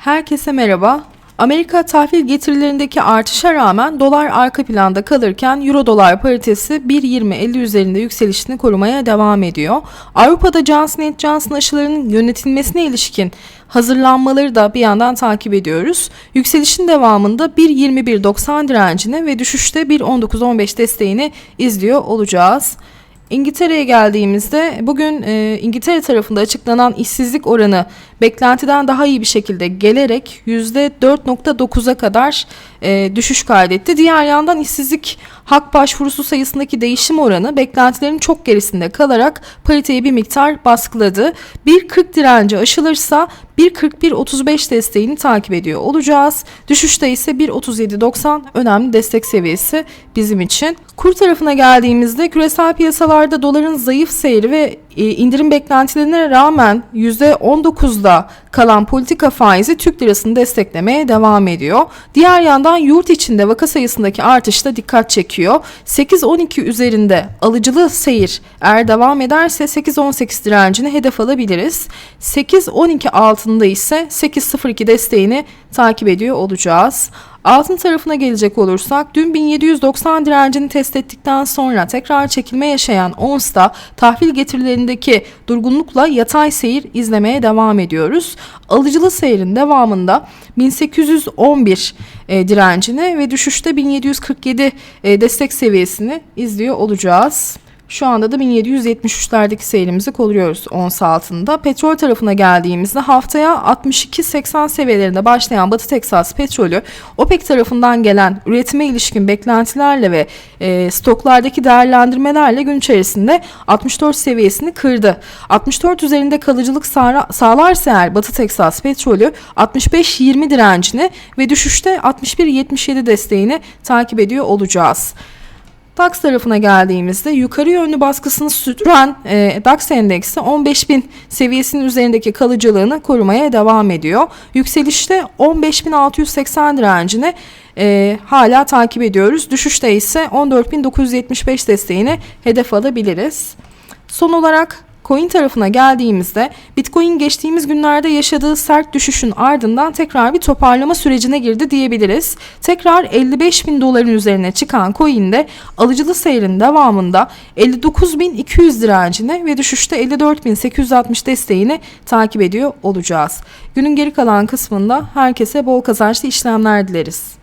Herkese merhaba. Amerika tahvil getirilerindeki artışa rağmen dolar arka planda kalırken euro dolar paritesi 1.20-50 üzerinde yükselişini korumaya devam ediyor. Avrupa'da Johnson Johnson aşılarının yönetilmesine ilişkin hazırlanmaları da bir yandan takip ediyoruz. Yükselişin devamında 1.21.90 direncini ve düşüşte 1.19.15 desteğini izliyor olacağız. İngiltere'ye geldiğimizde bugün e, İngiltere tarafında açıklanan işsizlik oranı beklentiden daha iyi bir şekilde gelerek %4.9'a kadar e, düşüş kaydetti. Diğer yandan işsizlik hak başvurusu sayısındaki değişim oranı beklentilerin çok gerisinde kalarak pariteyi bir miktar baskıladı. 1.40 direnci aşılırsa 1.41.35 desteğini takip ediyor olacağız. Düşüşte ise 1.37.90 önemli destek seviyesi bizim için. Kur tarafına geldiğimizde küresel piyasalarda doların zayıf seyri ve indirim beklentilerine rağmen %19'da kalan politika faizi Türk lirasını desteklemeye devam ediyor. Diğer yandan yurt içinde vaka sayısındaki artış da dikkat çekiyor. 8-12 üzerinde alıcılı seyir eğer devam ederse 8-18 direncini hedef alabiliriz. 8-12 altında ise 8-02 desteğini takip ediyor olacağız. Altın tarafına gelecek olursak dün 1790 direncini test ettikten sonra tekrar çekilme yaşayan ONS'ta tahvil getirilerindeki durgunlukla yatay seyir izlemeye devam ediyoruz. Alıcılı seyrin devamında 1811 e, direncini ve düşüşte 1747 e, destek seviyesini izliyor olacağız. Şu anda da 1773'lerdeki seyrimizi koruyoruz ons altında. Petrol tarafına geldiğimizde haftaya 62-80 seviyelerinde başlayan Batı Teksas petrolü OPEC tarafından gelen üretime ilişkin beklentilerle ve e, stoklardaki değerlendirmelerle gün içerisinde 64 seviyesini kırdı. 64 üzerinde kalıcılık sağla, sağlarsa eğer Batı Teksas petrolü 65-20 direncini ve düşüşte 61-77 desteğini takip ediyor olacağız. DAX tarafına geldiğimizde yukarı yönlü baskısını sürdüren e, DAX endeksi 15.000 seviyesinin üzerindeki kalıcılığını korumaya devam ediyor. Yükselişte 15.680 direncini e, hala takip ediyoruz. Düşüşte ise 14.975 desteğini hedef alabiliriz. Son olarak Coin tarafına geldiğimizde Bitcoin geçtiğimiz günlerde yaşadığı sert düşüşün ardından tekrar bir toparlama sürecine girdi diyebiliriz. Tekrar 55 bin doların üzerine çıkan coin'de alıcılı seyrin devamında 59.200 direncini ve düşüşte 54.860 desteğini takip ediyor olacağız. Günün geri kalan kısmında herkese bol kazançlı işlemler dileriz.